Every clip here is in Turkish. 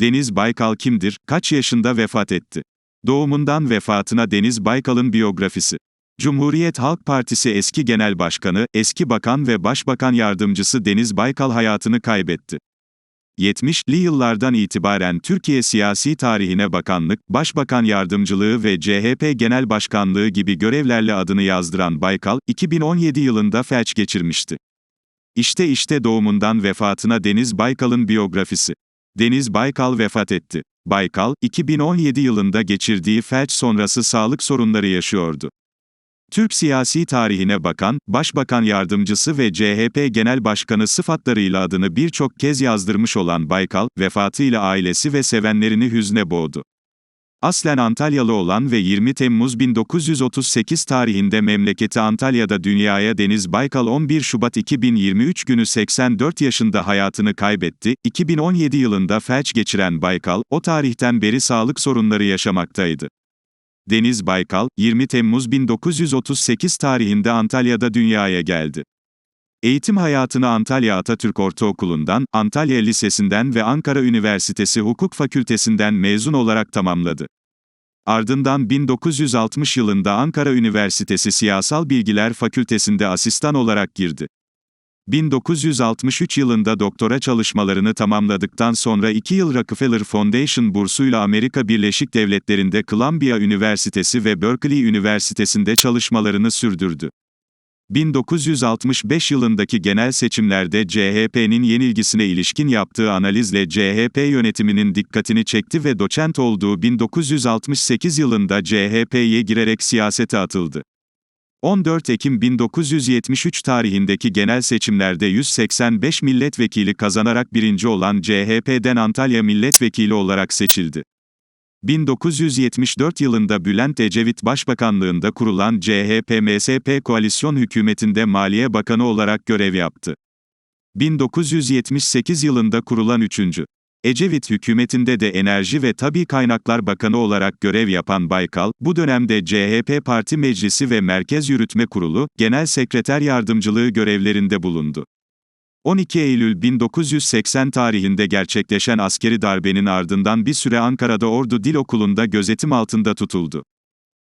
Deniz Baykal kimdir, kaç yaşında vefat etti? Doğumundan vefatına Deniz Baykal'ın biyografisi. Cumhuriyet Halk Partisi eski genel başkanı, eski bakan ve başbakan yardımcısı Deniz Baykal hayatını kaybetti. 70'li yıllardan itibaren Türkiye siyasi tarihine bakanlık, başbakan yardımcılığı ve CHP genel başkanlığı gibi görevlerle adını yazdıran Baykal, 2017 yılında felç geçirmişti. İşte işte doğumundan vefatına Deniz Baykal'ın biyografisi. Deniz Baykal vefat etti. Baykal, 2017 yılında geçirdiği felç sonrası sağlık sorunları yaşıyordu. Türk siyasi tarihine bakan, başbakan yardımcısı ve CHP genel başkanı sıfatlarıyla adını birçok kez yazdırmış olan Baykal, vefatıyla ailesi ve sevenlerini hüzne boğdu. Aslen Antalyalı olan ve 20 Temmuz 1938 tarihinde memleketi Antalya'da dünyaya Deniz Baykal 11 Şubat 2023 günü 84 yaşında hayatını kaybetti. 2017 yılında felç geçiren Baykal, o tarihten beri sağlık sorunları yaşamaktaydı. Deniz Baykal, 20 Temmuz 1938 tarihinde Antalya'da dünyaya geldi. Eğitim hayatını Antalya Atatürk Ortaokulu'ndan, Antalya Lisesi'nden ve Ankara Üniversitesi Hukuk Fakültesinden mezun olarak tamamladı. Ardından 1960 yılında Ankara Üniversitesi Siyasal Bilgiler Fakültesinde asistan olarak girdi. 1963 yılında doktora çalışmalarını tamamladıktan sonra 2 yıl Rockefeller Foundation bursuyla Amerika Birleşik Devletleri'nde Columbia Üniversitesi ve Berkeley Üniversitesi'nde çalışmalarını sürdürdü. 1965 yılındaki genel seçimlerde CHP'nin yenilgisine ilişkin yaptığı analizle CHP yönetiminin dikkatini çekti ve doçent olduğu 1968 yılında CHP'ye girerek siyasete atıldı. 14 Ekim 1973 tarihindeki genel seçimlerde 185 milletvekili kazanarak birinci olan CHP'den Antalya milletvekili olarak seçildi. 1974 yılında Bülent Ecevit Başbakanlığında kurulan CHP-MSP koalisyon hükümetinde Maliye Bakanı olarak görev yaptı. 1978 yılında kurulan 3. Ecevit hükümetinde de Enerji ve Tabi Kaynaklar Bakanı olarak görev yapan Baykal, bu dönemde CHP Parti Meclisi ve Merkez Yürütme Kurulu, Genel Sekreter Yardımcılığı görevlerinde bulundu. 12 Eylül 1980 tarihinde gerçekleşen askeri darbenin ardından bir süre Ankara'da Ordu Dil Okulu'nda gözetim altında tutuldu.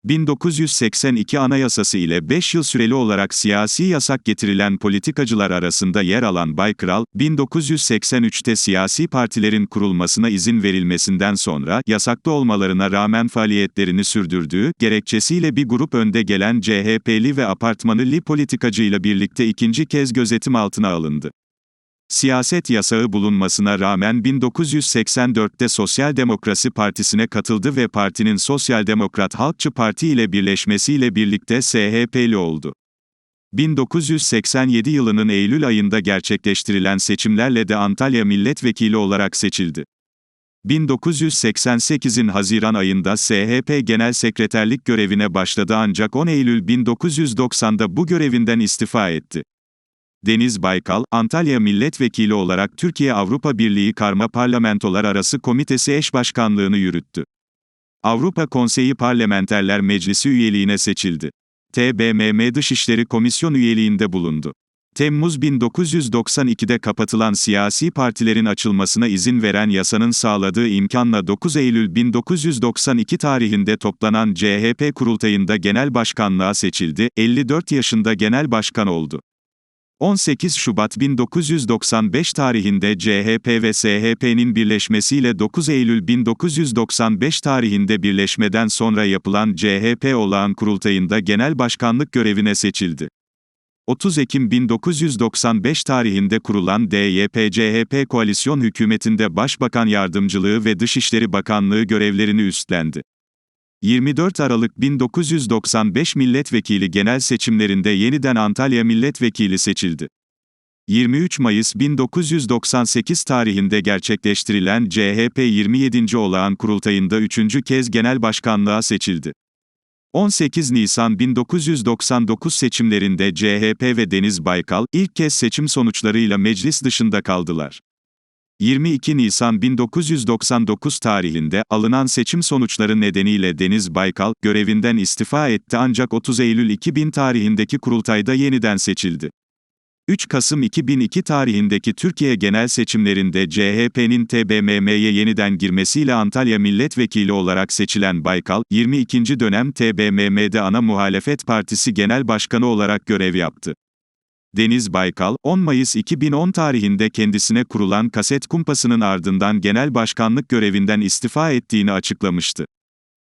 1982 Anayasası ile 5 yıl süreli olarak siyasi yasak getirilen politikacılar arasında yer alan Bay Kral, 1983'te siyasi partilerin kurulmasına izin verilmesinden sonra, yasaklı olmalarına rağmen faaliyetlerini sürdürdüğü, gerekçesiyle bir grup önde gelen CHP'li ve apartmanı politikacıyla birlikte ikinci kez gözetim altına alındı. Siyaset yasağı bulunmasına rağmen 1984'te Sosyal Demokrasi Partisi'ne katıldı ve partinin Sosyal Demokrat Halkçı Parti ile birleşmesiyle birlikte SHP'li oldu. 1987 yılının Eylül ayında gerçekleştirilen seçimlerle de Antalya milletvekili olarak seçildi. 1988'in Haziran ayında SHP Genel Sekreterlik görevine başladı ancak 10 Eylül 1990'da bu görevinden istifa etti. Deniz Baykal, Antalya Milletvekili olarak Türkiye-Avrupa Birliği Karma Parlamentolar Arası Komitesi eş başkanlığını yürüttü. Avrupa Konseyi Parlamenterler Meclisi üyeliğine seçildi. TBMM Dışişleri Komisyon üyeliğinde bulundu. Temmuz 1992'de kapatılan siyasi partilerin açılmasına izin veren yasanın sağladığı imkanla 9 Eylül 1992 tarihinde toplanan CHP kurultayında genel başkanlığa seçildi, 54 yaşında genel başkan oldu. 18 Şubat 1995 tarihinde CHP ve SHP'nin birleşmesiyle 9 Eylül 1995 tarihinde birleşmeden sonra yapılan CHP olağan kurultayında genel başkanlık görevine seçildi. 30 Ekim 1995 tarihinde kurulan DYP-CHP koalisyon hükümetinde Başbakan Yardımcılığı ve Dışişleri Bakanlığı görevlerini üstlendi. 24 Aralık 1995 milletvekili genel seçimlerinde yeniden Antalya milletvekili seçildi. 23 Mayıs 1998 tarihinde gerçekleştirilen CHP 27. olağan kurultayında üçüncü kez genel başkanlığa seçildi. 18 Nisan 1999 seçimlerinde CHP ve Deniz Baykal, ilk kez seçim sonuçlarıyla meclis dışında kaldılar. 22 Nisan 1999 tarihinde alınan seçim sonuçları nedeniyle Deniz Baykal görevinden istifa etti ancak 30 Eylül 2000 tarihindeki kurultayda yeniden seçildi. 3 Kasım 2002 tarihindeki Türkiye genel seçimlerinde CHP'nin TBMM'ye yeniden girmesiyle Antalya Milletvekili olarak seçilen Baykal, 22. dönem TBMM'de ana muhalefet partisi genel başkanı olarak görev yaptı. Deniz Baykal, 10 Mayıs 2010 tarihinde kendisine kurulan kaset kumpasının ardından genel başkanlık görevinden istifa ettiğini açıklamıştı.